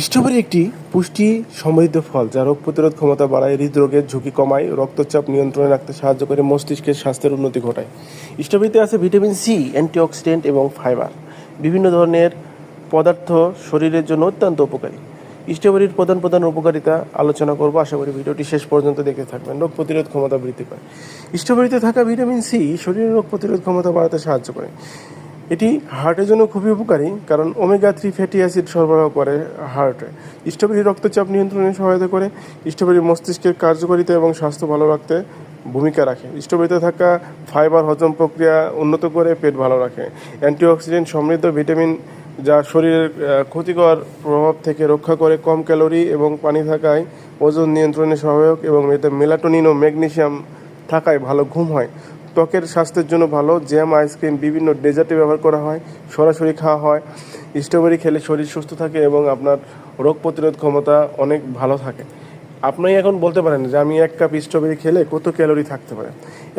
Strawberry একটি পুষ্টি সমৃদ্ধ ফল, যা রোগ প্রতিরোধ ক্ষমতা বাড়ায়, হৃদরোগের ঝুঁকি কমায়, রক্তচাপ নিয়ন্ত্রণে রাখতে সাহায্য করে মস্তিষ্কের স্বাস্থ্যের উন্নতি ঘটায়। স্ট্রবেরিতে আছে ভিটামিন সি, অ্যান্টিঅক্সিডেন্ট এবং ফাইবার। বিভিন্ন ধরনের পদার্থ শরীরের জন্য অত্যন্ত উপকারী। স্ট্রবেরির প্রধান প্রধান উপকারিতা আলোচনা করব। আশা করি ভিডিওটি শেষ পর্যন্ত দেখতে থাকবেন। রোগ প্রতিরোধ ক্ষমতা বৃদ্ধি পায়। স্ট্রবেরিতে থাকা ভিটামিন সি শরীরের রোগ প্রতিরোধ ক্ষমতা বাড়াতে সাহায্য করে। এটি হার্টের জন্য খুবই উপকারী, কারণ ওমেগা থ্রি ফ্যাটি অ্যাসিড সরবরাহ করে হার্টে। স্ট্রবেরি রক্তচাপ নিয়ন্ত্রণে সহায়তা করে, স্ট্রবেরি মস্তিষ্কের কার্যকারিতা এবং স্বাস্থ্য ভালো রাখতে ভূমিকা রাখে। স্ট্রবেরিতে থাকা ফাইবার হজম প্রক্রিয়া উন্নত করে, পেট ভালো রাখে। অ্যান্টিঅক্সিডেন্ট সমৃদ্ধ ভিটামিন যা শরীরের ক্ষতিকর প্রভাব থেকে রক্ষা করে, কম ক্যালোরি এবং পানি থাকায় ওজন নিয়ন্ত্রণে সহায়ক এবং এতে মেলাটোনিন ও ম্যাগনেসিয়াম থাকায় ভালো ঘুম হয়। ত্বকের স্বাস্থ্যের জন্য ভালো, জ্যাম, আইসক্রিম, বিভিন্ন ডেজার্টে ব্যবহার করা হয়, সরাসরি খাওয়া হয়। স্ট্রবেরি খেলে শরীর সুস্থ থাকে এবং আপনার রোগ প্রতিরোধ ক্ষমতা অনেক ভালো থাকে। আপনি এখন বলতে পারেন যে আমি এক কাপ স্ট্রবেরি খেলে কত ক্যালোরি থাকতে পারে?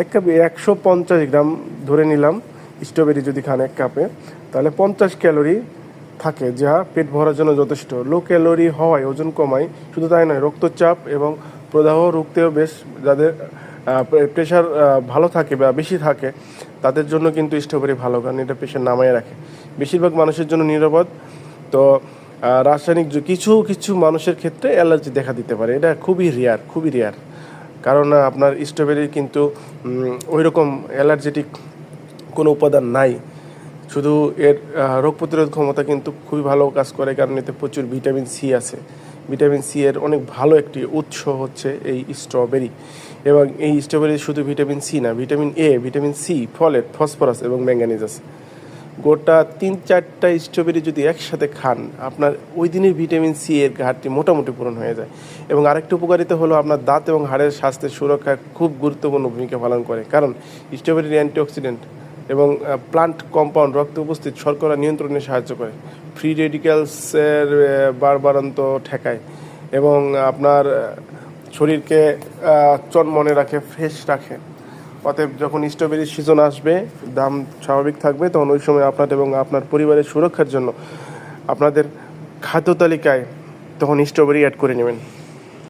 এক কাপ একশো পঞ্চাশ গ্রাম ধরে নিলাম, স্ট্রবেরি যদি খান এক কাপে, তাহলে পঞ্চাশ ক্যালোরি থাকে, যা পেট ভরার জন্য যথেষ্ট। লো ক্যালোরি হওয়ায় ওজন কমায়, শুধু তাই নয়, রক্তচাপ এবং প্রদাহ রুখতেও বেশ যাদের প্রেশার ভালো থাকে বা বেশি থাকে, তাদের জন্য কিন্তু স্ট্রবেরি ভালো, কারণ এটা প্রেশার নামায় রাখে। বেশিরভাগ মানুষের জন্য নিরাপদ। তো রাসায়নিক কিছু কিছু মানুষের ক্ষেত্রে অ্যালার্জি দেখা দিতে পারে। এটা খুবই রেয়ার খুবই রেয়ার কারণ আপনার স্ট্রবেরির কিন্তু ওইরকম অ্যালার্জেটিক কোনো উপাদান নাই। শুধু এর রোগ প্রতিরোধ ক্ষমতা কিন্তু খুবই ভালো কাজ করে, কারণ এতে প্রচুর ভিটামিন সি আছে। ভিটামিন সি এর অনেক ভালো একটি উৎস হচ্ছে এই স্ট্রবেরি এবং এই স্ট্রবেরি শুধু ভিটামিন সি না, vitamin A vitamin C folate phosphorus এবং ম্যাঙ্গানিজ আছে। গোটা তিন চারটা স্ট্রবেরি যদি একসাথে খান, আপনার ওই দিনের ভিটামিন সি এর ঘাটতি মোটামুটি পূরণ হয়ে যায়। এবং আরেকটা উপকারিতা হলো আপনার দাঁত এবং হাড়ের স্বাস্থ্যের সুরক্ষায় খুব গুরুত্বপূর্ণ ভূমিকা পালন করে, কারণ স্ট্রবেরির অ্যান্টিঅক্সিডেন্ট এবং প্লান্ট কম্পাউন্ড রক্তে উপস্থিত শর্করা নিয়ন্ত্রণে সাহায্য করে। ফ্রি রেডিক্যালসের বারবারান্ত ঠেকায় এবং আপনার শরীরকে চনমনে রাখে ফ্রেশ রাখে। অতএব যখন স্ট্রবেরির সিজন আসবে, দাম স্বাভাবিক থাকবে, তখন ওই সময় আপনার এবং আপনার পরিবারের সুরক্ষার জন্য আপনাদের খাদ্য তালিকায় তখন স্ট্রবেরি অ্যাড করে নেবেন।